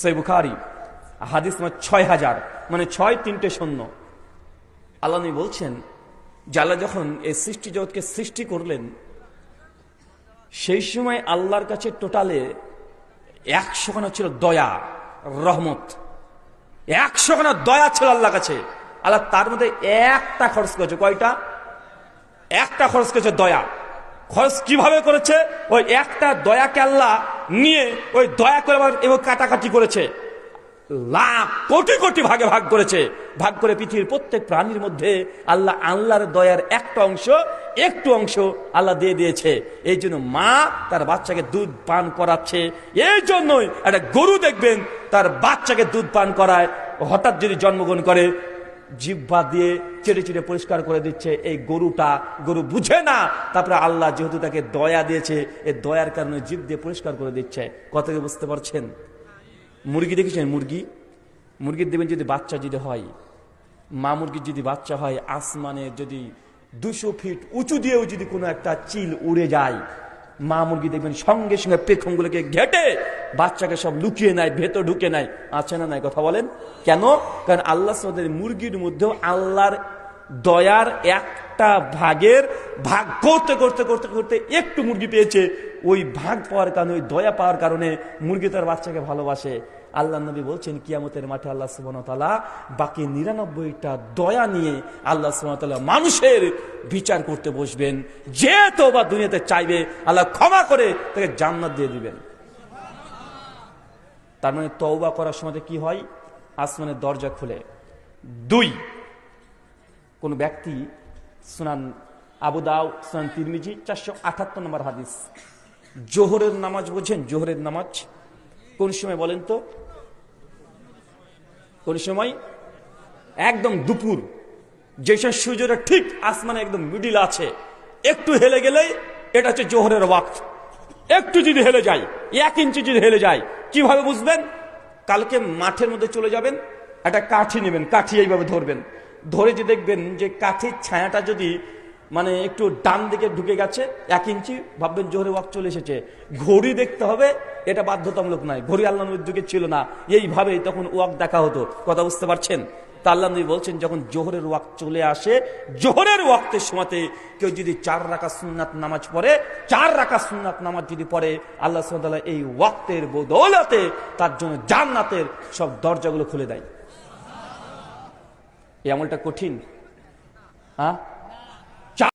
সৈবুখারি হাদিস নম্বর ছয় হাজার মানে ছয় তিনটে শূন্য। আল্লাহ বলছেন আল্লাহ যখন এই সৃষ্টি জগৎকে সৃষ্টি করলেন, সেই সময় আল্লাহর কাছে টোটালে একশো খানা ছিল দয়া, রহমত। একশো খানা দয়া ছিল আল্লাহর কাছে। আল্লাহ তার মধ্যে একটা খরচ করেছে। কয়টা? একটা খরচ করেছে দয়া। খরচ কীভাবে করেছে? ওই একটা দয়াকে আল্লাহ নিয়ে ওই দয়া করে এবং কাটাকাটি করেছে। লাখ, কোটি কোটি ভাগে ভাগ করেছে। ভাগ করে পৃথিবীর প্রত্যেক প্রাণীর মধ্যে আল্লাহ আল্লাহর দয়ার একটা অংশ, একটু অংশ আল্লাহ দিয়ে দিয়েছে। এই জন্য মা তার বাচ্চাকে দুধ পান করাচ্ছে। এই জন্যই একটা গরু দেখবেন, তার বাচ্চাকে দুধ পান করায়। হঠাৎ যদি জন্মগ্রহণ করে জিব্বা দিয়ে চেটে চেটে পরিষ্কার করে দিচ্ছে, এই গরুটা, গরু বুঝে না। তারপরে আল্লাহ যেহেতু তাকে দয়া দিয়েছে এই দয়ার কারণে জিভ দিয়ে পরিষ্কার করে দিচ্ছে। কত কি বুঝতে পারছেন? মুরগি দেখেছেন মুরগি? মুরগির দেবেন যদি বাচ্চা যদি হয়, মা মুরগির যদি বাচ্চা হয়, আসমানে যদি দুশো ফিট উঁচু দিয়েও যদি কোনো একটা চিল উড়ে যায়, মা মুরগি দেখবেন সঙ্গে সঙ্গে পেখমগুলোকে ঘেটে বাচ্চাকে সব লুকিয়ে নেয়, ভেতর ঢুকে নেয়। আছে না নাই কথা বলেন? কেন? কারণ আল্লাহ সাদের মুরগির মধ্যেও আল্লাহর দয়ার একটা ভাগের ভাগ করতে করতে করতে করতে একটু মুরগি পেয়েছে। ওই ভাগ পাওয়ার কারণে, ওই দয়া পাওয়ার কারণে মুরগি তার বাচ্চাকে ভালোবাসে। আল্লাহ নবী বলছেন, কিয়ামতের মাঠে আল্লাহ সুবনতালা বাকি নিরানব্বইটা দয়া নিয়ে আল্লাহ সুবনতালা মানুষের বিচার করতে বসবেন। যে তো বা দুনিয়াতে চাইবে, আল্লাহ ক্ষমা করে তাকে জান্নাত দিয়ে দিবেন। তার মানে তওবা করার সময় কি হয়? আসমানের দরজা খুলে। দুই, কোন ব্যক্তি সুনান আবু দাও সুনান তিরমিজি, চারশো আঠাত্তর নম্বর হাদিস। জোহরের নামাজ বোঝেন? জোহরের নামাজ কোন সময় বলেন তো? কোন সময়? একদম দুপুর। যেসব সূর্যটা ঠিক আসমানে একদম মিডিল আছে। একটু হেলে গেলেই এটা হচ্ছে জোহরের ওয়াক্ত। একটু যদি হেলে যায়, এক ইঞ্চি যদি হেলে যায় কীভাবে বুঝবেন? কালকে মাঠের মধ্যে চলে যাবেন, একটা কাঠি নেবেন, কাঠি এইভাবে ধরবেন। ধরে যে দেখবেন যে কাঠির ছায়াটা যদি মানে একটু ডান দিকে ঢুকে গেছে, এক ইঞ্চি, ভাববেন জোরে ওয়াক চলে এসেছে। ঘড়ি দেখতে হবে, এটা বাধ্যতামূলক নয়। ঘড়ি আল্লাহ যুগে ছিল না। এইভাবেই তখন ওয়াক দেখা হতো। কথা বুঝতে পারছেন? তা আল্লাহ বলছেন, যখন জোহরের ওয়াক চলে আসে, জোহরের ওয়াক্তের সময়তে কেউ যদি চার রাখা সুন্নাত নামাজ পড়ে, চার রাখা সুন্নাত নামাজ যদি পড়ে, আল্লাহ সাল্লাহ এই ওয়াক্তের বদৌলতে তার জন্য জান্নাতের সব দরজাগুলো খুলে দেয়। এই আমলটা কঠিন হ্যাঁ?